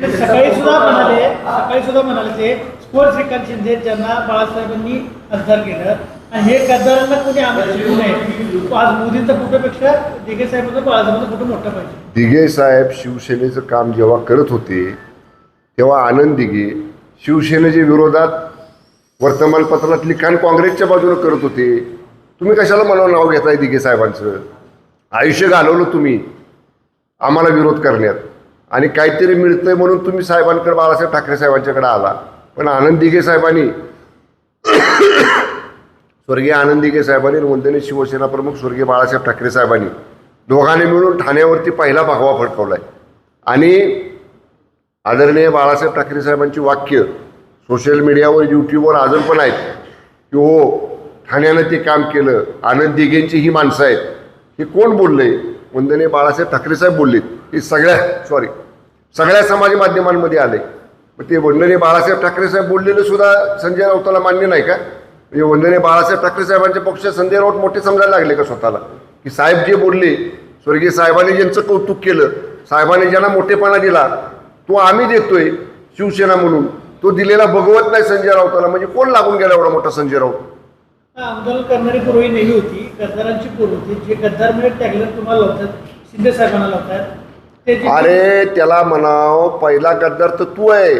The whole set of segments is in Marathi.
सकाळी सुद्धा म्हणाले सकाळी सुद्धा म्हणाले ते स्पोर्ट्स श्रीकांत शिंदे ज्यांना बाळासाहेबांनी गद्दार केलं. आणि हे गद्दारांना कोणी आम्हाला शिकू नये. आज मोदींचा फोटोपेक्षा दिघे साहेबांचा बाळासाहेबांचा फोटो मोठा पाहिजे. दिघे साहेब शिवसेनेचं काम जेव्हा करत होते तेव्हा आनंद दिघे शिवसेनेच्या विरोधात वर्तमानपत्रात लिखाण काँग्रेसच्या बाजूने करत होते. तुम्ही कशाला मला नाव घेताय दिघे साहेबांचं? आयुष्य घालवलं तुम्ही. आम्हाला विरोध करण्यात. आणि काहीतरी मिळतंय म्हणून तुम्ही साहेबांकडे बाळासाहेब ठाकरे साहेबांच्याकडे आला. पण आनंद दिघे साहेबांनी स्वर्गीय आनंद दिघे साहेबांनी आणि शिवसेना प्रमुख स्वर्गीय बाळासाहेब ठाकरे साहेबांनी दोघांनी मिळून ठाण्यावरती पहिला भगवा फडकवलाय. आणि आदरणीय बाळासाहेब ठाकरे साहेबांची वाक्य सोशल मीडियावर यूट्यूबवर अजून पण आहेत की हो ठाण्यानं ते काम केलं आनंद दिघेंची ही माणसं आहेत. हे कोण बोलले वंदने बाळासाहेब ठाकरे साहेब बोललेत. हे सगळ्या सॉरी सगळ्या समाज माध्यमांमध्ये आले. मग ते वंदने बाळासाहेब ठाकरे साहेब बोललेलं सुद्धा संजय राऊताला मान्य नाही का? म्हणजे वंदने बाळासाहेब ठाकरे साहेबांच्या पक्ष संजय राऊत मोठे समजायला लागले का स्वतःला? की साहेब जे बोलले स्वर्गीय साहेबांनी ज्यांचं कौतुक केलं साहेबांनी ज्यांना मोठेपणा दिला तो आम्ही देतोय शिवसेना म्हणून. तो दिलेला भगवत नाही संजय राऊताला. म्हणजे कोण लागून गेला एवढा मोठा संजय राऊत? आंदोलन करणारी पूर्वी नेली होती. गद्दारांची पूर्व होती. जे गद्दार म्हणजे टॅगलर तुम्हाला लावतात शिंदे साहेबांना लावतात. अरे त्याला म्हणाव पहिला गद्दार तर तू आहे.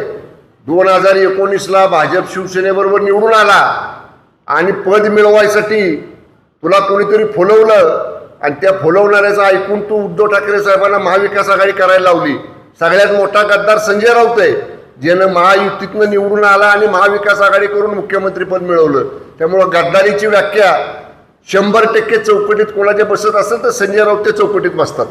दोन हजार एकोणीसला भाजप शिवसेनेबरोबर निवडून आला आणि पद मिळवायसाठी तुला कोणीतरी फुलवलं आणि त्या फुलवणाऱ्याचं ऐकून तू उद्धव ठाकरे साहेबांना महाविकास आघाडी करायला लावली. सगळ्यात मोठा गद्दार संजय राऊत आहे ज्यानं महायुतीतनं निवडून आला आणि महाविकास आघाडी करून मुख्यमंत्रीपद मिळवलं. त्यामुळं गद्दारीची व्याख्या शंभर टक्के चौकटीत कोणाच्या बसत असेल तर संजय राऊत त्या चौकटीत बसतात.